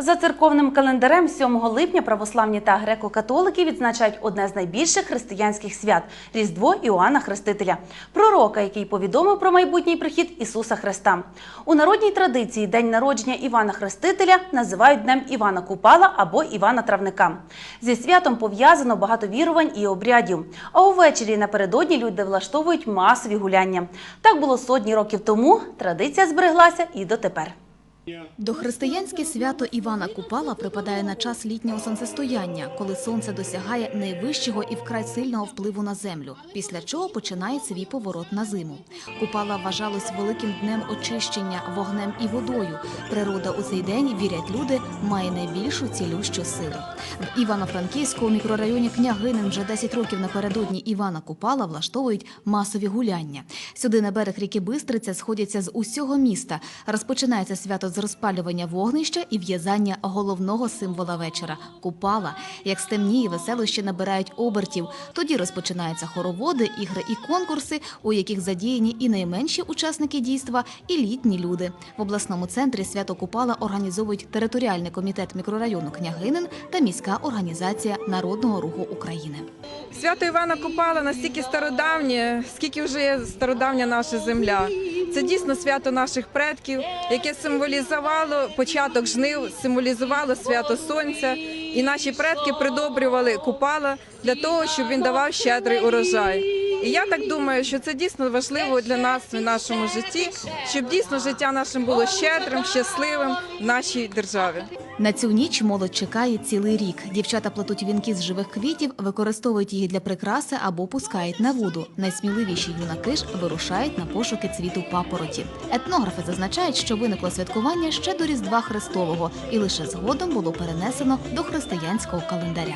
За церковним календарем 7 липня православні та греко-католики відзначають одне з найбільших християнських свят Різдво Іоанна Хрестителя, пророка, який повідомив про майбутній прихід Ісуса Христа. У народній традиції день народження Івана Хрестителя називають днем Івана Купала або Івана Травника. Зі святом пов'язано багато вірувань і обрядів. А увечері напередодні люди влаштовують масові гуляння. Так було сотні років тому. Традиція збереглася і дотепер. Дохристиянське свято Івана Купала припадає на час літнього сонцестояння, коли сонце досягає найвищого і вкрай сильного впливу на землю, після чого починає свій поворот на зиму. Купала вважалось великим днем очищення вогнем і водою. Природа у цей день, вірять люди, має найбільшу цілющу силу. В Івано-Франківську у мікрорайоні Княгинин вже 10 років напередодні Івана Купала влаштовують масові гуляння. Сюди на берег ріки Бистриця сходяться з усього міста. Розпочинається свято з розпалювання вогнища і в'язання головного символа вечора купала. Як стемніє, веселощі набирають обертів. Тоді розпочинаються хороводи, ігри і конкурси, у яких задіяні і найменші учасники дійства, і літні люди. В обласному центрі свято Купала організовують територіальний комітет мікрорайону Княгинин та міська організація Народного руху України. Свято Івана Купала настільки стародавнє, скільки вже є стародавня наша земля. Це дійсно свято наших предків, яке символізувало початок жнив, символізувало свято сонця. І наші предки придобрювали купала для того, щоб він давав щедрий урожай. І я так думаю, що це дійсно важливо для нас в нашому житті, щоб дійсно життя нашим було щедрим, щасливим в нашій державі. На цю ніч молодь чекає цілий рік. Дівчата плетуть вінки з живих квітів, використовують їх для прикраси або пускають на воду. Найсміливіші юнаки ж вирушають на пошуки цвіту папороті. Етнографи зазначають, що виникло святкування ще до Різдва Христового, і лише згодом було перенесено до християнського календаря.